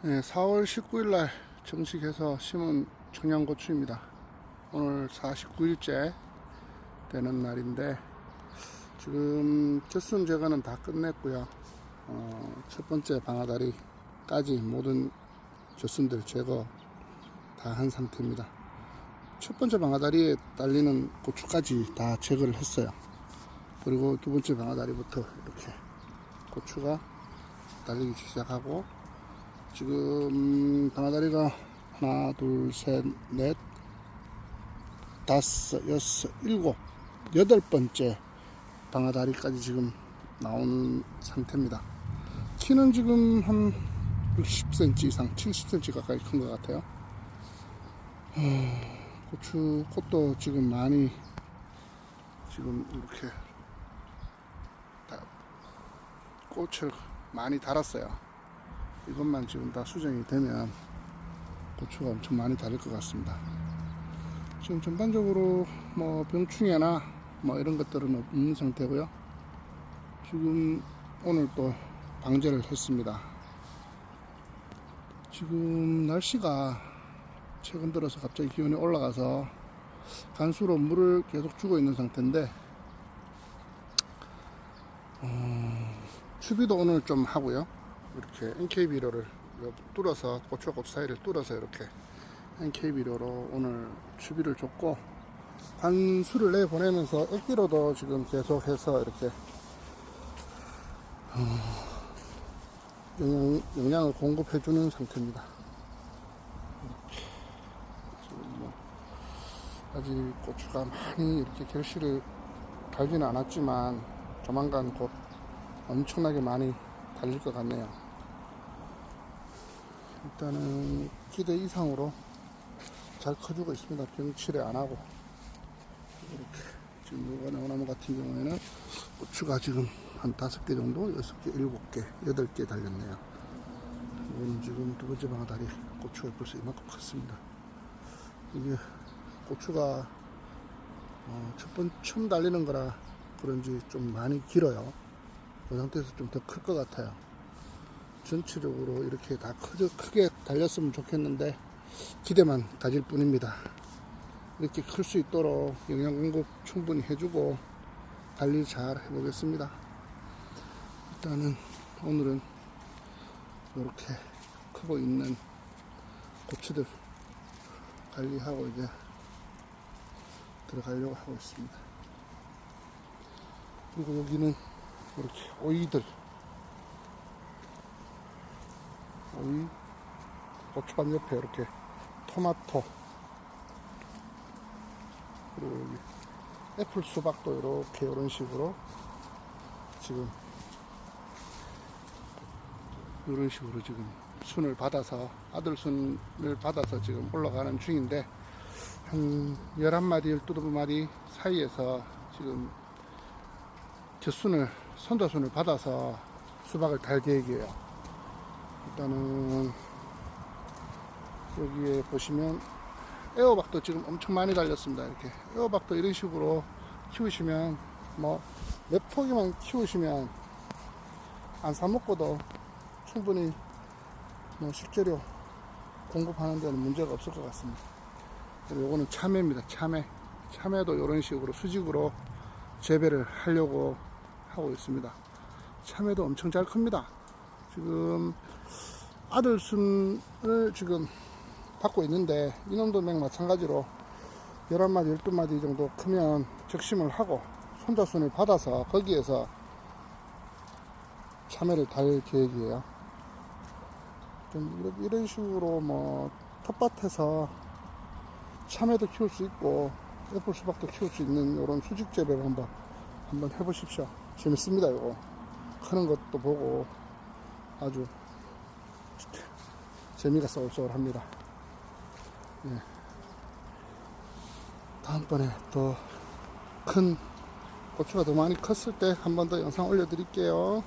네, 4월 19일 날 정식해서 심은 청양고추입니다. 오늘 49일째 되는 날인데 지금 개순 제거는 다 끝냈고요. 어, 첫 번째 방아다리까지 모든 젖순들 제거 다 한 상태입니다. 첫 번째 방아다리에 달리는 고추까지 다 제거를 했어요. 그리고 두 번째 방아다리부터 이렇게 고추가 달리기 시작하고 지금 방아다리가 하나, 둘, 셋, 넷, 다섯, 여섯, 일곱, 여덟 번째 방아다리까지 지금 나오는 상태입니다. 키는 지금 한 60cm 이상, 70cm 가까이 큰 것 같아요. 어, 고추 꽃도 지금 많이 지금 이렇게 다 꽃을 많이 달았어요. 이것만 지금 다 수정이 되면 고추가 엄청 많이 다를 것 같습니다. 지금 전반적으로 뭐 병충해나 뭐 이런 것들은 없는 상태고요. 지금 오늘 또 방제를 했습니다. 지금 날씨가 최근 들어서 갑자기 기온이 올라가서 간수로 물을 계속 주고 있는 상태인데 어, 추비도 오늘 좀 하고요. 이렇게 NK 비료를 뚫어서 고추와 고추 사이를 뚫어서 이렇게 NK 비료로 오늘 추비를 줬고 관수를 내 보내면서 액비로도 지금 계속해서 이렇게 어, 영양, 영양을 공급해 주는 상태입니다. 뭐 아직 고추가 많이 이렇게 결실을 달지는 않았지만 조만간 곧 엄청나게 많이 달릴 것 같네요. 일단은 기대 이상으로 잘 커주고 있습니다. 병치레 안 하고 이렇게 지금 이번에 오나무 같은 경우에는 고추가 지금 한 다섯 개 정도, 여섯 개, 일곱 개, 여덟 개 달렸네요. 이건 지금 두 번째 방아다리 고추가 벌써 이만큼 컸습니다. 이게 고추가 어, 첫 번, 처음 달리는 거라 그런지 좀 많이 길어요. 그 상태에서 좀 더 클 것 같아요. 전체적으로 이렇게 다 크게, 크게 달렸으면 좋겠는데 기대만 가질 뿐입니다. 이렇게 클 수 있도록 영양 공급 충분히 해주고 관리 잘 해보겠습니다. 일단은 오늘은 이렇게 크고 있는 고추들 관리하고 이제 들어가려고 하고 있습니다. 그리고 여기는 이렇게 오이들. 오이. 고추밭 옆에 이렇게 토마토. 그리고 여기 애플 수박도 이렇게 이런 식으로 지금 이런 식으로 지금 순을 받아서 아들 순을 받아서 지금 올라가는 중인데 한 11마리 12마리 사이에서 지금 젖순을 손자순을 받아서 수박을 달 계획이에요. 일단은 여기에 보시면 애호박도 지금 엄청 많이 달렸습니다 이렇게. 애호박도 이런 식으로 키우시면 뭐 몇 포기만 키우시면 안 사 먹고도 충분히 뭐 식재료 공급하는 데는 문제가 없을 것 같습니다. 그리고 요거는 참외입니다 참외. 참외도 이런 식으로 수직으로 재배를 하려고 하고 있습니다. 참외도 엄청 잘 큽니다. 지금 아들 순을 지금 받고 있는데 이놈도 맥 마찬가지로 11마디 12마디 정도 크면 적심을 하고 손자순을 받아서 거기에서 참외를 달 계획이에요. 좀 이런- 이런 식으로 뭐 텃밭에서 참외도 키울 수 있고 애플 수박도 키울 수 있는 이런 수직 재배를 한번 한번 해보십시오 재밌습니다 이거 크는 것도 보고 아주 재미가 쏠쏠합니다. 예. 다음번에 더 큰 고추가 더 많이 컸을 때 한 번 더 영상 올려드릴게요.